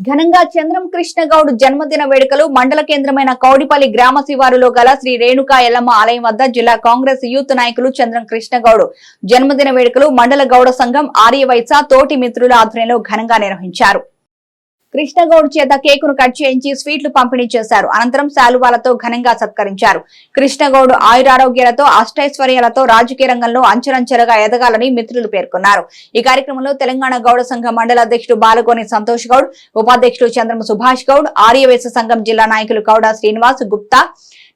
ఘనంగా చంద్రం కృష్ణగౌడ్ జన్మదిన వేడుకలు మండల కేంద్రమైన కౌడిపల్లి గ్రామ శివారులో గల శ్రీ రేణుకా ఎల్లమ్మ ఆలయం వద్ద జిల్లా కాంగ్రెస్ యూత్ నాయకులు చంద్రం కృష్ణగౌడ్ జన్మదిన వేడుకలు మండల గౌడ సంఘం ఆర్యవైస తోటి మిత్రుల ఆధ్వర్యంలో ఘనంగా నిర్వహించారు. కృష్ణగౌడ్ చేత కేకును కట్ చేయించి స్వీట్లు పంపిణీ చేశారు. అనంతరం శాలువాలతో ఘనంగా సత్కరించారు. కృష్ణగౌడ్ ఆయురారోగ్యాలతో అష్టైశ్వర్యాలతో రాజకీయ రంగంలో అంచెలంచెలుగా ఎదగాలని మిత్రులు పేర్కొన్నారు. ఈ కార్యక్రమంలో తెలంగాణ గౌడ సంఘం మండల అధ్యక్షుడు బాలగోని సంతోష్ గౌడ్ ఉపాధ్యక్షుడు చంద్రమ సుభాష్ గౌడ్ ఆర్యవేశ సంఘం జిల్లా నాయకులు గౌడ శ్రీనివాస్ గుప్తా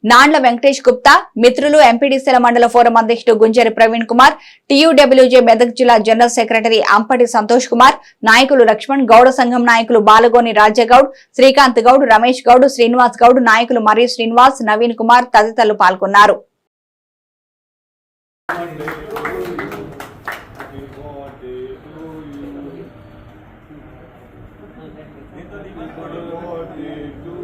నాండ్ల వెంకటేష్ గుప్తా మిత్రులు ఎంపీడీసీల మండల ఫోరం అధ్యక్షుడు గుంజరి ప్రవీణ్ కుమార్ టీయూడబ్ల్యూజే మెదక్ జిల్లా జనరల్ సెక్రటరీ అంపటి సంతోష్ కుమార్ నాయకులు లక్ష్మణ్ గౌడ సంఘం నాయకులు బాల పాల్గొని రాజ్యగౌడ్ శ్రీకాంత్ గౌడ్ రమేష్ గౌడ్ శ్రీనివాస్ గౌడ్ నాయకులు మరియు శ్రీనివాస్ నవీన్ కుమార్ తదితరులు పాల్గొన్నారు. Happy birthday to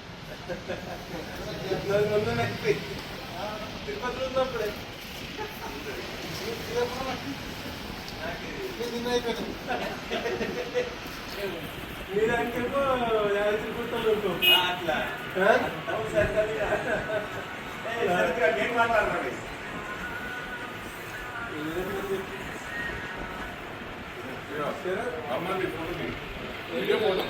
తిరుపతిలో ఉన్నప్పుడే మీ దానికేమో యాభై గుర్తలు ఉంటాం అట్లా నేను మాట్లాడుతున్నాను అమ్మాయి ఫోటో వీడియో ఫోటో